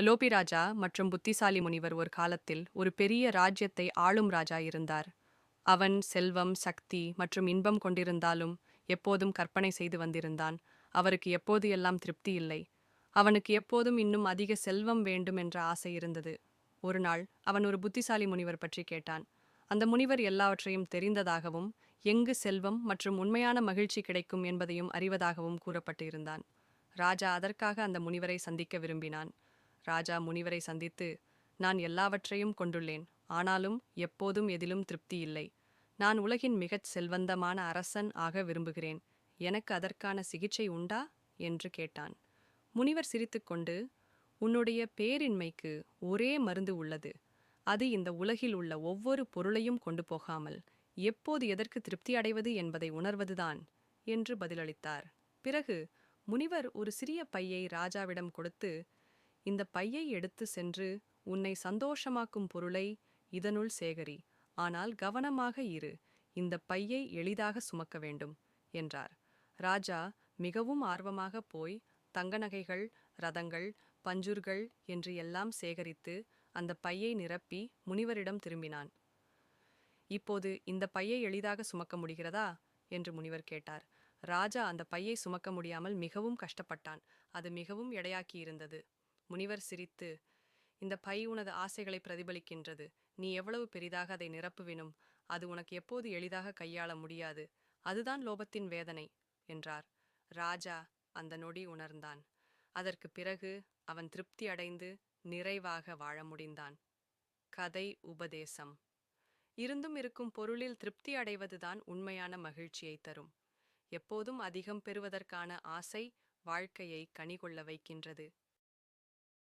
லோபிராஜா மற்றும் புத்திசாலி முனிவர் ஒரு காலத்தில் ஒரு பெரிய ராஜ்யத்தை ஆளும் ராஜா இருந்தார். அவன் செல்வம் சக்தி மற்றும் இன்பம் கொண்டிருந்தாலும் எப்போதும் கற்பனை செய்து வந்திருந்தான். அவருக்கு எப்போது எல்லாம் திருப்தி இல்லை. அவனுக்கு எப்போதும் இன்னும் அதிக செல்வம் வேண்டும் என்ற ஆசை இருந்தது. ஒரு நாள் அவன் ஒரு புத்திசாலி முனிவர் பற்றி கேட்டான். அந்த முனிவர் எல்லாவற்றையும் தெரிந்ததாகவும் எங்கு செல்வம் மற்றும் உண்மையான மகிழ்ச்சி கிடைக்கும் என்பதையும் அறிவதாகவும் கூறப்பட்டிருந்தான். ராஜா அதற்காக அந்த முனிவரை சந்திக்க விரும்பினான். ராஜா முனிவரை சந்தித்து நான் எல்லாவற்றையும் கொண்டுள்ளேன் ஆனாலும் எப்போதும் எதிலும் திருப்தி இல்லை. நான் உலகின் மிகச் செல்வந்தமான அரசன் ஆக விரும்புகிறேன். எனக்கு அதற்கான சிகிச்சை உண்டா? என்று கேட்டான். முனிவர் சிரித்துக்கொண்டு உன்னுடைய பேரின்மைக்கு ஒரே மருந்து உள்ளது. அது இந்த உலகில் உள்ள ஒவ்வொரு பொருளையும் கொண்டு போகாமல் எப்போது எதற்கு திருப்தி அடைவது என்பதை உணர்வதுதான் என்று பதிலளித்தார். பிறகு முனிவர் ஒரு சிறிய பையை ராஜாவிடம் கொடுத்து இந்த பையை எடுத்து சென்று உன்னை சந்தோஷமாக்கும் பொருளை இதனுள் சேகரி ஆனால் கவனமாக இரு இந்த பையை எளிதாக சுமக்க வேண்டும் என்றார். ராஜா மிகவும் ஆர்வமாக போய் தங்க நகைகள் ரதங்கள் பஞ்சுர்கள் என்று எல்லாம் சேகரித்து அந்த பையை நிரப்பி முனிவரிடம் திரும்பினான். இப்போது இந்த பையை எளிதாக சுமக்க முடிகிறதா? என்று முனிவர் கேட்டார். ராஜா அந்த பையை சுமக்க முடியாமல் மிகவும் கஷ்டப்பட்டான். அது மிகவும் எடையாக்கி இருந்தது. முனிவர் சிரித்து இந்த பை உனது ஆசைகளை பிரதிபலிக்கின்றது. நீ எவ்வளவு பெரிதாக அதை நிரப்புவினும் அது உனக்கு எப்போது எளிதாக கையாள முடியாது. அதுதான் லோபத்தின் வேதனை என்றார். ராஜா அந்த நொடி உணர்ந்தான். அதற்கு பிறகு அவன் திருப்தி அடைந்து நிறைவாக வாழ முடிந்தான். கதை உபதேசம். இருந்தும் இருக்கும் பொருளில் திருப்தி அடைவதுதான் உண்மையான மகிழ்ச்சியை தரும். எப்போதும் அதிகம் பெறுவதற்கான ஆசை வாழ்க்கையை கனிகொள்ள வைக்கின்றது.